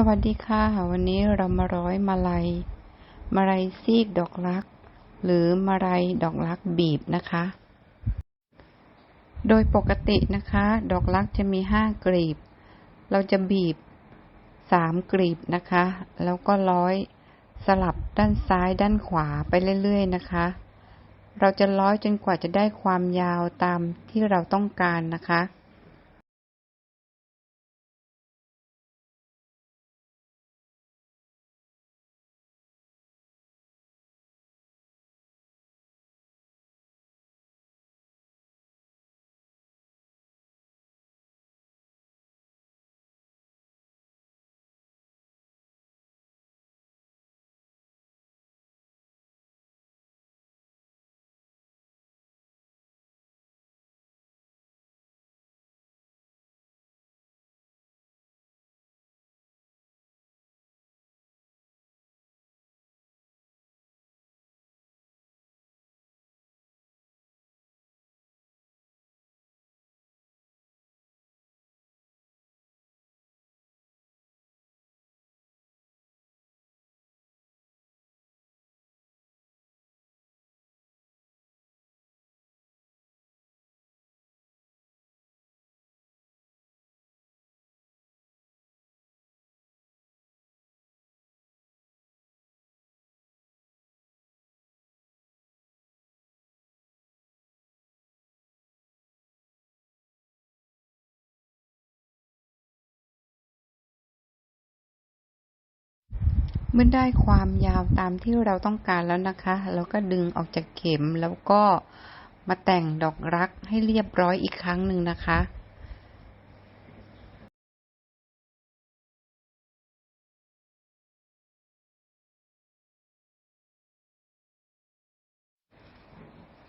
สวัสดีค่ะ วันนี้เรามาร้อยมาลัย มาลัยซีกดอกรัก หรือมาลัยดอกรักบีบนะคะ โดยปกตินะคะ ดอกรักจะมีห้ากลีบ เราจะบีบสามกลีบนะคะ แล้วก็ร้อยสลับด้านซ้ายด้านขวาไปเรื่อยๆนะคะ เราจะร้อยจนกว่าจะได้ความยาวตามที่เราต้องการนะคะ มื่อได้ความยาวตามที่เราต้องการแล้วนะคะเราก็ดึงออกจากเข็มแล้วก็มาแต่งดอกรักให้เรียบร้อยอีกครั้งหนึ่งนะคะ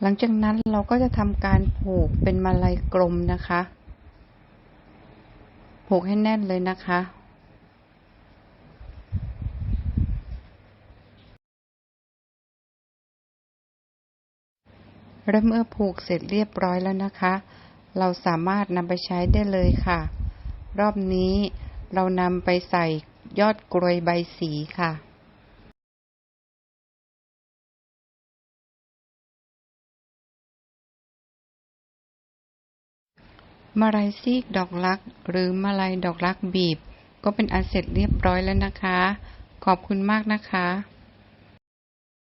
หลังจากนั้นเราก็จะทำการผูกเป็นมาลัยกลมนะคะ ผูกให้แน่นเลยนะคะ และเมื่อผูกเสร็จเรียบร้อยแล้วนะคะ เราสามารถนำไปใช้ได้เลยค่ะ รอบนี้เรานำไปใส่ยอดกรวยใบสีค่ะมาลัยซีกดอกรัก หรือมาลัยดอกรักบีบ ก็เป็นอันเสร็จเรียบร้อยแล้วนะคะ ขอบคุณมากนะคะ